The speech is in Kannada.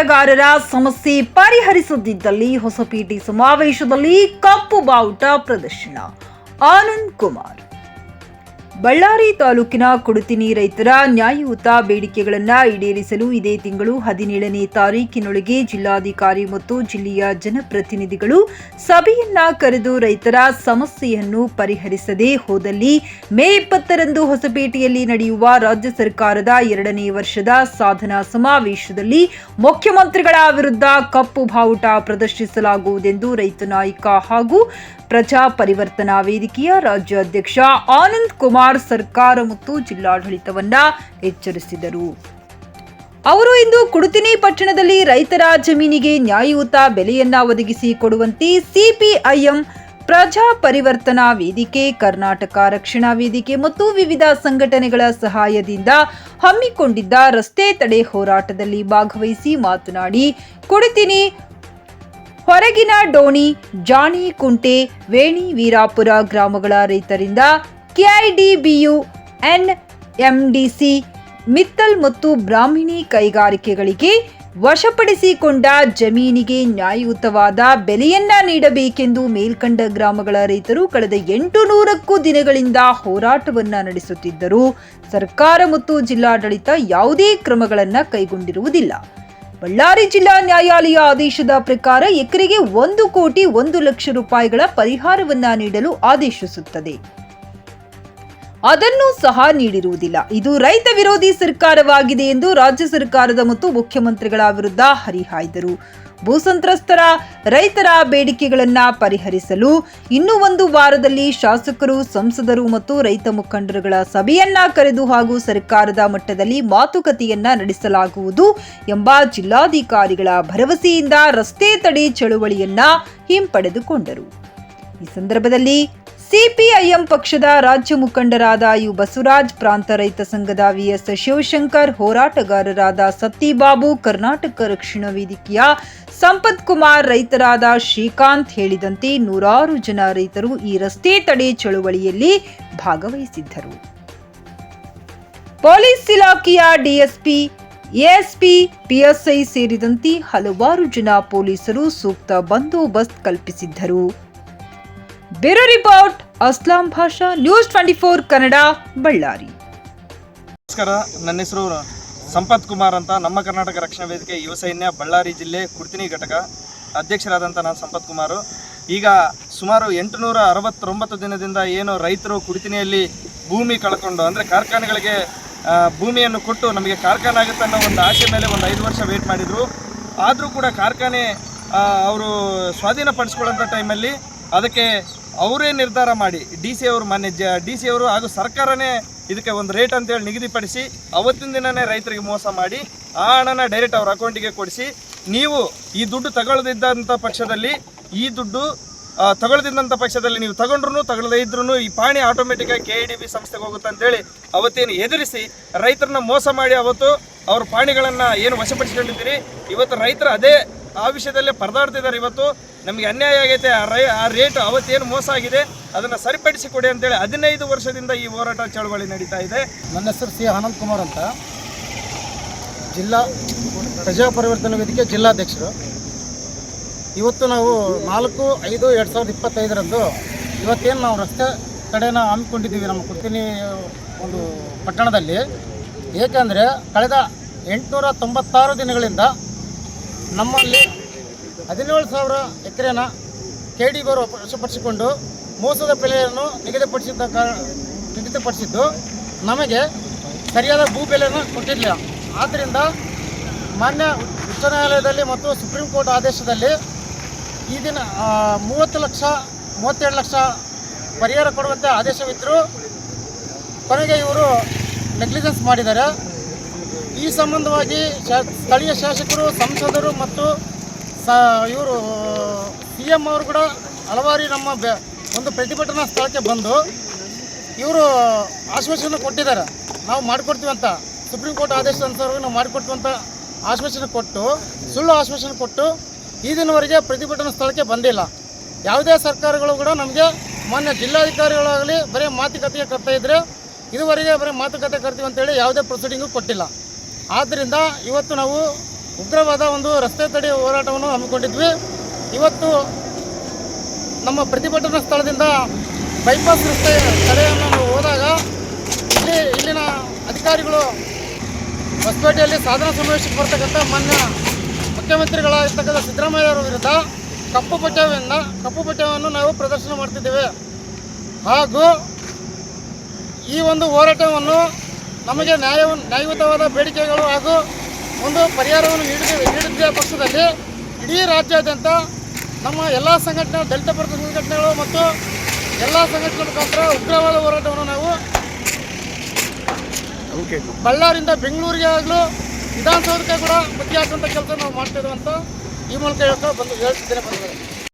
ಹೋರಾಟಗಾರರ ಸಮಸ್ಯೆ ಪರಿಹರಿಸದಿದ್ದಲ್ಲಿ ಹೊಸಪೇಟೆ ಸಮಾವೇಶದಲ್ಲಿ ಕಪ್ಪು ಬಾವುಟ ಪ್ರದರ್ಶನ. ಆನಂದ್ ಕುಮಾರ್. ಬಳ್ಳಾರಿ ತಾಲೂಕಿನ ಕೊಡುತಿನಿ ರೈತರ ನ್ಯಾಯಯುತ ಬೇಡಿಕೆಗಳನ್ನು ಈಡೇರಿಸಲು ಇದೇ ತಿಂಗಳು ಹದಿನೇಳನೇ ತಾರೀಕಿನೊಳಗೆ ಜಿಲ್ಲಾಧಿಕಾರಿ ಮತ್ತು ಜಿಲ್ಲೆಯ ಜನಪ್ರತಿನಿಧಿಗಳು ಸಭೆಯನ್ನ ಕರೆದು ರೈತರ ಸಮಸ್ಯೆಯನ್ನು ಪರಿಹರಿಸದೆ ಹೋದಲ್ಲಿ ಮೇ ಇಪ್ಪತ್ತರಂದು ಹೊಸಪೇಟೆಯಲ್ಲಿ ನಡೆಯುವ ರಾಜ್ಯ ಸರ್ಕಾರದ ಎರಡನೇ ವರ್ಷದ ಸಾಧನಾ ಸಮಾವೇಶದಲ್ಲಿ ಮುಖ್ಯಮಂತ್ರಿಗಳ ವಿರುದ್ಧ ಕಪ್ಪು ಬಾವುಟ ಪ್ರದರ್ಶಿಸಲಾಗುವುದೆಂದು ರೈತ ನಾಯಕ ಹಾಗೂ ಪ್ರಜಾ ಪರಿವರ್ತನಾ ವೇದಿಕೆಯ ರಾಜ್ಯಾಧ್ಯಕ್ಷ ಆನಂದ್ ಕುಮಾರ್ ಸರ್ಕಾರ ಮತ್ತು ಜಿಲ್ಲಾಡಳಿತವನ್ನ ಎಚ್ಚರಿಸಿದರು. ಅವರು ಇಂದು ಕುಡುತಿನಿ ಪಟ್ಟಣದಲ್ಲಿ ರೈತರ ಜಮೀನಿಗೆ ನ್ಯಾಯಯುತ ಬೆಲೆಯನ್ನ ಒದಗಿಸಿ ಕೊಡುವಂತೆ ಸಿಪಿಐಎಂ ಪ್ರಜಾ ಪರಿವರ್ತನಾ ವೇದಿಕೆ, ಕರ್ನಾಟಕ ರಕ್ಷಣಾ ವೇದಿಕೆ ಮತ್ತು ವಿವಿಧ ಸಂಘಟನೆಗಳ ಸಹಾಯದಿಂದ ಹಮ್ಮಿಕೊಂಡಿದ್ದ ರಸ್ತೆ ತಡೆ ಹೋರಾಟದಲ್ಲಿ ಭಾಗವಹಿಸಿ ಮಾತನಾಡಿ, ಕುಡಿತಿನಿ, ಹೊರಗಿನ ಡೋಣಿ, ಜಾಣಿ ಕುಂಟೆ, ವೇಣಿ ವೀರಾಪುರ ಗ್ರಾಮಗಳ ರೈತರಿಂದ ಕೆಐಡಿಬಿಯು ಎನ್ಎಂಡಿಸಿ ಮಿತ್ತಲ್ ಮತ್ತು ಬ್ರಾಹ್ಮಿಣಿ ಕೈಗಾರಿಕೆಗಳಿಗೆ ವಶಪಡಿಸಿಕೊಂಡ ಜಮೀನಿಗೆ ನ್ಯಾಯಯುತವಾದ ಬೆಲೆಯನ್ನ ನೀಡಬೇಕೆಂದು ಮೇಲ್ಕಂಡ ಗ್ರಾಮಗಳ ರೈತರು ಕಳೆದ ಎಂಟು ನೂರಕ್ಕೂ ದಿನಗಳಿಂದ ಹೋರಾಟವನ್ನ ನಡೆಸುತ್ತಿದ್ದರು ಸರ್ಕಾರ ಮತ್ತು ಜಿಲ್ಲಾಡಳಿತ ಯಾವುದೇ ಕ್ರಮಗಳನ್ನು ಕೈಗೊಂಡಿರುವುದಿಲ್ಲ. ಬಳ್ಳಾರಿ ಜಿಲ್ಲಾ ನ್ಯಾಯಾಲಯ ಆದೇಶದ ಪ್ರಕಾರ ಎಕರೆಗೆ ಒಂದು ಕೋಟಿ ಒಂದು ಲಕ್ಷ ರೂಪಾಯಿಗಳ ಪರಿಹಾರವನ್ನ ನೀಡಲು ಆದೇಶಿಸುತ್ತದೆ. ಅದನ್ನು ಸಹ ನೀಡಿರುವುದಿಲ್ಲ. ಇದು ರೈತ ವಿರೋಧಿ ಸರ್ಕಾರವಾಗಿದೆ ಎಂದು ರಾಜ್ಯ ಸರ್ಕಾರದ ಮತ್ತು ಮುಖ್ಯಮಂತ್ರಿಗಳ ವಿರುದ್ಧ ಹರಿಹಾಯ್ದರು. ಭೂಸಂತ್ರಸ್ತರ ರೈತರ ಬೇಡಿಕೆಗಳನ್ನು ಪರಿಹರಿಸಲು ಇನ್ನೂ ಒಂದು ವಾರದಲ್ಲಿ ಶಾಸಕರು, ಸಂಸದರು ಮತ್ತು ರೈತ ಮುಖಂಡರುಗಳ ಸಭೆಯನ್ನ ಕರೆದು ಹಾಗೂ ಸರ್ಕಾರದ ಮಟ್ಟದಲ್ಲಿ ಮಾತುಕತೆಯನ್ನ ನಡೆಸಲಾಗುವುದು ಎಂಬ ಜಿಲ್ಲಾಧಿಕಾರಿಗಳ ಭರವಸೆಯಿಂದ ರಸ್ತೆ ತಡೆ ಚಳುವಳಿಯನ್ನ ಹಿಂಪಡೆದುಕೊಂಡರು. ಈ ಸಂದರ್ಭದಲ್ಲಿ ಸಿಪಿಐಎಂ ಪಕ್ಷದ ರಾಜ್ಯ ಮುಖಂಡರಾದ ಯು ಬಸವರಾಜ್, ಪ್ರಾಂತ ರೈತ ಸಂಘದ ವಿಎಸ್ ಶಿವಶಂಕರ್, ಹೋರಾಟಗಾರರಾದ ಸತ್ತಿಬಾಬು ಕರ್ನಾಟಕ ರಕ್ಷಣಾ ವೇದಿಕೆಯ ಸಂಪತ್ ಕುಮಾರ್ ರೈತರಾದ ಶ್ರೀಕಾಂತ್ ಹೇಳಿದಂತೆ ನೂರಾರು ಜನ ರೈತರು ಈ ರಸ್ತೆ ತಡೆ ಚಳುವಳಿಯಲ್ಲಿ ಭಾಗವಹಿಸಿದ್ದರು. ಪೊಲೀಸ್ ಇಲಾಖೆಯ ಡಿಎಸ್ಪಿ ಎಎಸ್ಪಿ ಪಿಎಸ್ಐ ಸೇರಿದಂತೆ ಹಲವಾರು ಜನ ಪೊಲೀಸರು ಸೂಕ್ತ ಬಂದೋಬಸ್ತ್ ಕಲ್ಪಿಸಿದ್ದರು. Bureau report, Aslam Basha, news twenty four Kannada, Ballari. ನಮಸ್ಕಾರ, ನನ್ನ ಹೆಸರು ಸಂಪತ್ ಕುಮಾರ್ ಅಂತ. ನಮ್ಮ ಕರ್ನಾಟಕ ರಕ್ಷಣಾ ವೇದಿಕೆ ಯುವ ಸೈನ್ಯ, ಬಳ್ಳಾರಿ ಜಿಲ್ಲೆ ಕುಡ್ತಿನಿ ಘಟಕ ಅಧ್ಯಕ್ಷರಾದಂಥ ನಾನು ಸಂಪತ್ ಕುಮಾರು. ಈಗ ಸುಮಾರು ಎಂಟುನೂರ ಅರವತ್ತೊಂಬತ್ತು ದಿನದಿಂದ ಏನು ರೈತರು ಕುಡಿತಿನಿಯಲ್ಲಿ ಭೂಮಿ ಕಳ್ಕೊಂಡು, ಅಂದರೆ ಕಾರ್ಖಾನೆಗಳಿಗೆ ಭೂಮಿಯನ್ನು ಕೊಟ್ಟು ನಮಗೆ ಕಾರ್ಖಾನೆ ಆಗುತ್ತೆ ಅನ್ನೋ ಒಂದು ಆಸೆ ಮೇಲೆ ಒಂದು ಐದು ವರ್ಷ ವೇಟ್ ಮಾಡಿದರು. ಆದರೂ ಕೂಡ ಕಾರ್ಖಾನೆ ಅವರು ಸ್ವಾಧೀನಪಡಿಸ್ಕೊಳ್ಳೋಂಥ ಟೈಮಲ್ಲಿ ಅದಕ್ಕೆ ಅವರೇ ನಿರ್ಧಾರ ಮಾಡಿ, ಡಿ ಸಿ ಅವರು ಮಾನ್ಯ ಡಿ ಸಿ ಅವರು ಹಾಗೂ ಸರ್ಕಾರನೇ ಇದಕ್ಕೆ ಒಂದು ರೇಟ್ ಅಂತೇಳಿ ನಿಗದಿಪಡಿಸಿ ಅವತ್ತಿನ ದಿನನೇ ರೈತರಿಗೆ ಮೋಸ ಮಾಡಿ ಆ ಹಣನ ಡೈರೆಕ್ಟ್ ಅವ್ರ ಅಕೌಂಟಿಗೆ ಕೊಡಿಸಿ, ನೀವು ಈ ದುಡ್ಡು ತಗೊಳ್ಳದಿದ್ದಂಥ ಪಕ್ಷದಲ್ಲಿ, ಈ ದುಡ್ಡು ತಗೊಳ್ದಿದ್ದಂಥ ಪಕ್ಷದಲ್ಲಿ ನೀವು ತಗೊಂಡ್ರು ತಗೊಳ್ಳದೇ ಇದ್ರೂ ಈ ಪಾಣಿ automatic K K D B ಸಂಸ್ಥೆಗೆ ಹೋಗುತ್ತೆ ಅಂತೇಳಿ ಅವತ್ತೇನು ಎದುರಿಸಿ ರೈತರನ್ನ ಮೋಸ ಮಾಡಿ ಅವತ್ತು ಅವ್ರ ಪಾಣಿಗಳನ್ನು ಏನು ವಶಪಡಿಸ್ಕೊಂಡಿದ್ದೀರಿ, ಇವತ್ತು ರೈತರು ಅದೇ ಆ ವಿಷಯದಲ್ಲೇ ಪರದಾಡ್ತಿದ್ದಾರೆ. ಇವತ್ತು ನಮಗೆ ಅನ್ಯಾಯ ಆಗೈತೆ. ಆ ರೈ, ಆ ರೇಟ್ ಅವತ್ತೇನು ಮೋಸ ಆಗಿದೆ, ಅದನ್ನು ಸರಿಪಡಿಸಿ ಕೊಡಿ ಅಂತೇಳಿ ಹದಿನೈದು ವರ್ಷದಿಂದ ಈ ಹೋರಾಟ ಚಳವಳಿ ನಡೀತಾ ಇದೆ. ನನ್ನ ಹೆಸರು ಸಿ. ಆನಂದ್ ಕುಮಾರ್ ಅಂತ. ಜಿಲ್ಲಾ ಪ್ರಜಾ ಪರಿವರ್ತನೆ ವೇದಿಕೆ ಜಿಲ್ಲಾಧ್ಯಕ್ಷರು. ಇವತ್ತು ನಾವು ನಾಲ್ಕು, ಐದು, ಎರಡು ಸಾವಿರದ ಇಪ್ಪತ್ತೈದರಂದು ಇವತ್ತೇನು ನಾವು ರಸ್ತೆ ಕಡೆನ ಹಮ್ಮಿಕೊಂಡಿದ್ದೀವಿ ನಮ್ಮ ಕುರ್ತಿನಿ ಒಂದು ಪಟ್ಟಣದಲ್ಲಿ. ಏಕೆಂದರೆ ಕಳೆದ ಎಂಟುನೂರ ತೊಂಬತ್ತಾರು ದಿನಗಳಿಂದ ನಮ್ಮಲ್ಲಿ ಹದಿನೇಳು ಸಾವಿರ ಎಕರೆನ ಕೆ ಡಿ ಬರು ವಶಪಡಿಸಿಕೊಂಡು ಮೋಸದ ಬೆಲೆಯನ್ನು ನಿಗದಿಪಡಿಸಿದ್ದ ಕಾರಣ ನಿಗದಿಪಡಿಸಿದ್ದು ನಮಗೆ ಸರಿಯಾದ ಭೂ ಬೆಲೆಯನ್ನು ಕೊಟ್ಟಿರಲಿಲ್ಲ. ಆದ್ದರಿಂದ ಮಾನ್ಯ ಉಚ್ಚ ನ್ಯಾಯಾಲಯದಲ್ಲಿ ಮತ್ತು ಸುಪ್ರೀಂ ಕೋರ್ಟ್ ಆದೇಶದಲ್ಲಿ ಈ ದಿನ ಮೂವತ್ತು ಲಕ್ಷ, ಮೂವತ್ತೆರಡು ಲಕ್ಷ ಪರಿಹಾರ ಕೊಡುವಂತೆ ಆದೇಶವಿದ್ದರೂ ಕೊನೆಗೆ ಇವರು ನೆಗ್ಲಿಜೆನ್ಸ್ ಮಾಡಿದ್ದಾರೆ. ಈ ಸಂಬಂಧವಾಗಿ ಸ್ಥಳೀಯ ಶಾಸಕರು, ಸಂಸದರು ಮತ್ತು ಇವರು, ಸಿ ಎಂ ಅವರು ಕೂಡ ಹಲವಾರು ನಮ್ಮ ಒಂದು ಪ್ರತಿಭಟನಾ ಸ್ಥಳಕ್ಕೆ ಬಂದು ಇವರು ಆಶ್ವಾಸನೆ ಕೊಟ್ಟಿದ್ದಾರೆ. ನಾವು ಮಾಡಿಕೊಡ್ತೀವಿ ಅಂತ. ಸುಪ್ರೀಂ ಕೋರ್ಟ್ ಆದೇಶದ ನಾವು ಮಾಡಿಕೊಡ್ತೀವಿ ಅಂತ ಆಶ್ವಾಸನೆ ಕೊಟ್ಟು, ಸುಳ್ಳು ಆಶ್ವಾಸನೆ ಕೊಟ್ಟು ಈ ದಿನವರೆಗೆ ಪ್ರತಿಭಟನಾ ಸ್ಥಳಕ್ಕೆ ಬಂದಿಲ್ಲ. ಯಾವುದೇ ಸರ್ಕಾರಗಳು ಕೂಡ ನಮಗೆ ಮೊನ್ನೆ ಜಿಲ್ಲಾಧಿಕಾರಿಗಳಾಗಲಿ ಬರೀ ಮಾತುಕತೆಗೆ ಕರ್ತಾ ಇದ್ದರೆ ಇದುವರೆಗೆ ಬರೀ ಮಾತುಕತೆ ಕರ್ತೀವಿ ಅಂತೇಳಿ ಯಾವುದೇ ಪ್ರೊಸೀಡಿಂಗು ಕೊಟ್ಟಿಲ್ಲ. ಆದ್ದರಿಂದ ಇವತ್ತು ನಾವು ಉಗ್ರವಾದ ಒಂದು ರಸ್ತೆ ತಡೆ ಹೋರಾಟವನ್ನು ಹಮ್ಮಿಕೊಂಡಿದ್ವಿ. ಇವತ್ತು ನಮ್ಮ ಪ್ರತಿಭಟನಾ ಸ್ಥಳದಿಂದ ಬೈಪಾಸ್ ರಸ್ತೆ ತಡೆಯನ್ನು ನಾವು ಹೋದಾಗ ಇಲ್ಲಿ ಇಲ್ಲಿನ ಅಧಿಕಾರಿಗಳು ಹೊಸಪೇಟೆಯಲ್ಲಿ ಸಾಧನ ಸಮಾವೇಶಕ್ಕೆ ಬರ್ತಕ್ಕಂಥ ಮಾನ್ಯ ಮುಖ್ಯಮಂತ್ರಿಗಳಾಗಿರ್ತಕ್ಕಂಥ ಸಿದ್ದರಾಮಯ್ಯ ಅವರ ವಿರುದ್ಧ ಕಪ್ಪು ಪಠ್ಯವನ್ನು ಕಪ್ಪು ಪಠ್ಯವನ್ನು ನಾವು ಪ್ರದರ್ಶನ ಮಾಡ್ತಿದ್ದೇವೆ. ಹಾಗೂ ಈ ಒಂದು ಹೋರಾಟವನ್ನು ನಮಗೆ ನ್ಯಾಯ ನ್ಯಾಯಯುತವಾದ ಬೇಡಿಕೆಗಳು ಹಾಗೂ ಒಂದು ಪರಿಹಾರವನ್ನು ನೀಡಿದ ನೀಡಿದ್ದ ಪಕ್ಷದಲ್ಲಿ ಇಡೀ ರಾಜ್ಯಾದ್ಯಂತ ನಮ್ಮ ಎಲ್ಲ ಸಂಘಟನೆ ದಲಿತ ಪರ ಸಂಘಟನೆಗಳು ಮತ್ತು ಎಲ್ಲ ಸಂಘಟನೆ ಮುಖಾಂತರ ಉಗ್ರವಾದ ಹೋರಾಟವನ್ನು ನಾವು ಬಳ್ಳಾರಿಂದ ಬೆಂಗಳೂರಿಗೆ ಆಗಲೂ ವಿಧಾನಸೌಧಕ್ಕೆ ಕೂಡ ಬಗ್ಗೆ ಹಾಕುವಂಥ ಕೆಲಸ ನಾವು ಮಾಡ್ತಿದ್ದೇವೆ ಅಂತ ಈ ಮೂಲಕ ಹೇಳ್ತಾ ಬಂದು ಹೇಳ್ತಿದ್ದೇನೆ ಬಂದಿದ್ದಾರೆ